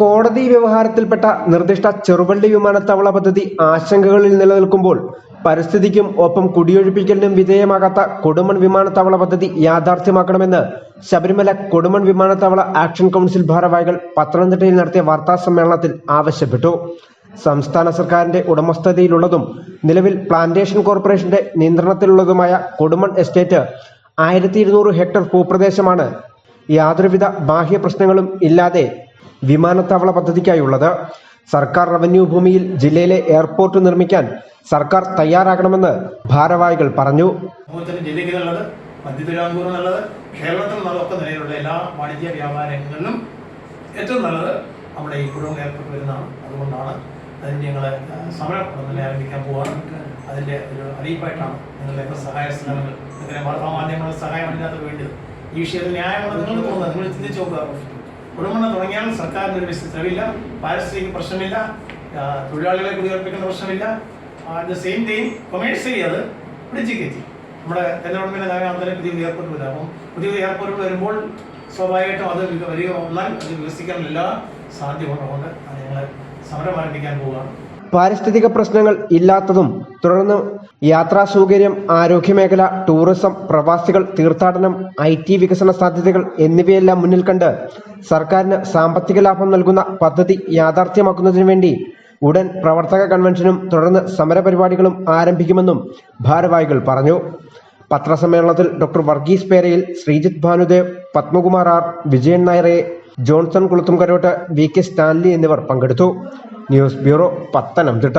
കോടതി വ്യവഹാരത്തിൽപ്പെട്ട നിർദ്ദിഷ്ട ചെറുവള്ളി വിമാനത്താവള പദ്ധതി ആശങ്കകളിൽ നിലനിൽക്കുമ്പോൾ പരിസ്ഥിതിക്കും ഒപ്പം കുടിയൊഴിപ്പിക്കലിനും വിധേയമാകാത്ത കൊടുമൺ വിമാനത്താവള പദ്ധതി യാഥാർത്ഥ്യമാക്കണമെന്ന് ശബരിമല കൊടുമൺ വിമാനത്താവള ആക്ഷൻ കൗൺസിൽ ഭാരവാഹികൾ പത്തനംതിട്ടയിൽ നടത്തിയ വാർത്താ സമ്മേളനത്തിൽ ആവശ്യപ്പെട്ടു. സംസ്ഥാന സർക്കാരിന്റെ ഉടമസ്ഥതയിലുള്ളതും നിലവിൽ പ്ലാന്റേഷൻ കോർപ്പറേഷന്റെ നിയന്ത്രണത്തിലുള്ളതുമായ കൊടുമൺ എസ്റ്റേറ്റ് ആയിരത്തി ഹെക്ടർ ഭൂപ്രദേശമാണ്. യാതൊരുവിധ ബാഹ്യ പ്രശ്നങ്ങളും ഇല്ലാതെ വിമാനത്താവള പദ്ധതിക്കായുള്ളത്. സർക്കാർ റവന്യൂ ഭൂമിയിൽ ജില്ലയിലെ എയർപോർട്ട് നിർമ്മിക്കാൻ സർക്കാർ തയ്യാറാകണമെന്ന് ഭാരവാഹികൾ പറഞ്ഞു. സമൂഹത്തിന് ജില്ലയ്ക്ക് നല്ലത് മധ്യ തിരുവിതാംകൂർ നല്ലത് കേരളത്തിൽ നല്ലതൊക്കെ നിലയിലുള്ള എല്ലാ വാണിജ്യ വ്യാപാരങ്ങളിലും ഏറ്റവും നല്ലത് നമ്മുടെ ഈ കുടുംബ ഏർപ്പെട്ട് വരുന്നതാണ്. അതുകൊണ്ടാണ് അതിന് ഞങ്ങൾ സമരം ഉടനെ ആരംഭിക്കാൻ പോവാണ്. അതിന്റെ ഒരു അറിയിപ്പായിട്ടാണ് നിങ്ങളുടെ സഹായ സ്ഥലങ്ങൾ നിങ്ങളുടെ വാർത്താമാധ്യമങ്ങളുടെ സഹായം അതിനകത്ത് വേണ്ടത്. ഈ വിഷയത്തിൽ ന്യായമാണ് നിങ്ങൾ തോന്നുന്നത് നിങ്ങൾ ചിന്തിച്ചു നോക്കുക. കുടുംബം തുടങ്ങിയാൽ സർക്കാരിന് ഒരു ചെലവില്ല പാരിസ്ഥിതിക പ്രശ്നമില്ല തൊഴിലാളികളെ കുടിയേർപ്പിക്കുന്ന പ്രശ്നമില്ല. At the same time commercially അത് പിടിച്ചു കയറ്റി. നമ്മുടെ ഗവൺമെന്റ് നഗരാന്തരം പുതിയ എയർപോർട്ട് വരും അപ്പം പുതിയ എയർപോർട്ട് വരുമ്പോൾ സ്വാഭാവികമായിട്ടും അത് വരിക വന്നാൽ അത് വികസിക്കാനുള്ള എല്ലാ സാധ്യതയുള്ളതുകൊണ്ട് ഞങ്ങൾ സമരം ആരംഭിക്കാൻ പോവുകയാണ്. പാരിസ്ഥിതിക പ്രശ്നങ്ങൾ ഇല്ലാത്തതും തുടർന്ന് യാത്രാ സൗകര്യം ആരോഗ്യമേഖല ടൂറിസം പ്രവാസികൾ തീർത്ഥാടനം ഐ ടി വികസന സാധ്യതകൾ എന്നിവയെല്ലാം മുന്നിൽ കണ്ട് സർക്കാരിന് സാമ്പത്തിക ലാഭം നൽകുന്ന പദ്ധതി യാഥാർത്ഥ്യമാക്കുന്നതിനു വേണ്ടി ഉടൻ പ്രവർത്തക കൺവെൻഷനും തുടർന്ന് സമരപരിപാടികളും ആരംഭിക്കുമെന്നും ഭാരവാഹികൾ പറഞ്ഞു. പത്രസമ്മേളനത്തിൽ ഡോക്ടർ വർഗീസ് പേരയിൽ ശ്രീജിത്ത് ഭാനുദേവ് പത്മകുമാർ ആർ വിജയൻ നായരെ Johnson Kulathumkarottu V K Stanley എന്നിവർ പങ്കെടുത്തു. News bureau Pathanamthitta.